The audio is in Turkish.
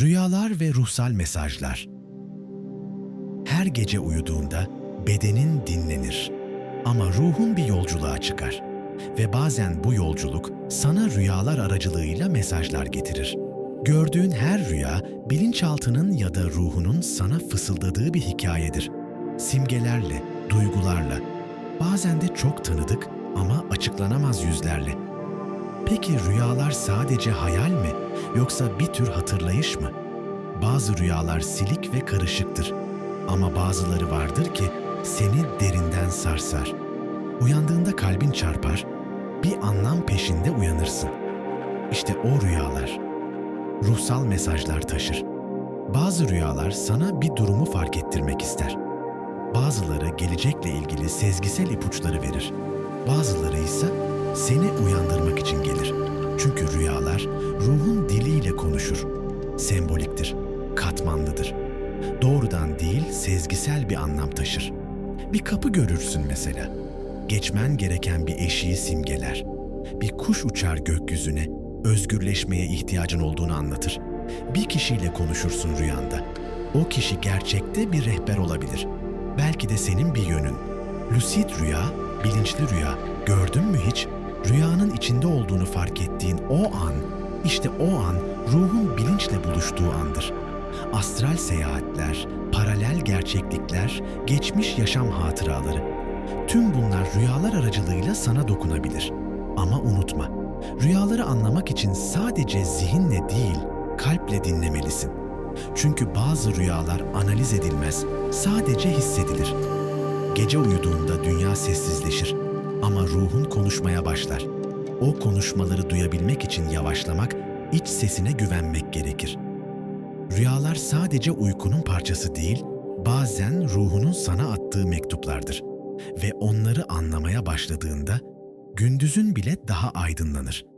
Rüyalar ve ruhsal mesajlar. Her gece uyuduğunda bedenin dinlenir ama ruhun bir yolculuğa çıkar ve bazen bu yolculuk sana rüyalar aracılığıyla mesajlar getirir. Gördüğün her rüya bilinçaltının ya da ruhunun sana fısıldadığı bir hikayedir. Simgelerle, duygularla, bazen de çok tanıdık ama açıklanamaz yüzlerle. Peki rüyalar sadece hayal mi yoksa bir tür hatırlayış mı? Bazı rüyalar silik ve karışıktır ama bazıları vardır ki seni derinden sarsar. Uyandığında kalbin çarpar, bir anlam peşinde uyanırsın. İşte o rüyalar ruhsal mesajlar taşır. Bazı rüyalar sana bir durumu fark ettirmek ister. Bazıları gelecekle ilgili sezgisel ipuçları verir. Bazıları ise seni uyandırmak için gelir. Çünkü rüyalar ruhun diliyle konuşur. Semboliktir, katmanlıdır. Doğrudan değil, sezgisel bir anlam taşır. Bir kapı görürsün mesela. Geçmen gereken bir eşiği simgeler. Bir kuş uçar gökyüzüne, özgürleşmeye ihtiyacın olduğunu anlatır. Bir kişiyle konuşursun rüyanda. O kişi gerçekte bir rehber olabilir. Belki de senin bir yönün. Lucid rüya, bilinçli rüya. Gördün mü hiç? Rüyanın içinde olduğunu fark ettiğin o an, işte o an ruhun bilinçle buluştuğu andır. Astral seyahatler, paralel gerçeklikler, geçmiş yaşam hatıraları. Tüm bunlar rüyalar aracılığıyla sana dokunabilir. Ama unutma, rüyaları anlamak için sadece zihinle değil, kalple dinlemelisin. Çünkü bazı rüyalar analiz edilmez, sadece hissedilir. Gece uyuduğunda dünya sessizleşir ama ruhun konuşmaya başlar. O konuşmaları duyabilmek için yavaşlamak, iç sesine güvenmek gerekir. Rüyalar sadece uykunun parçası değil, bazen ruhunun sana attığı mektuplardır ve onları anlamaya başladığında gündüzün bile daha aydınlanır.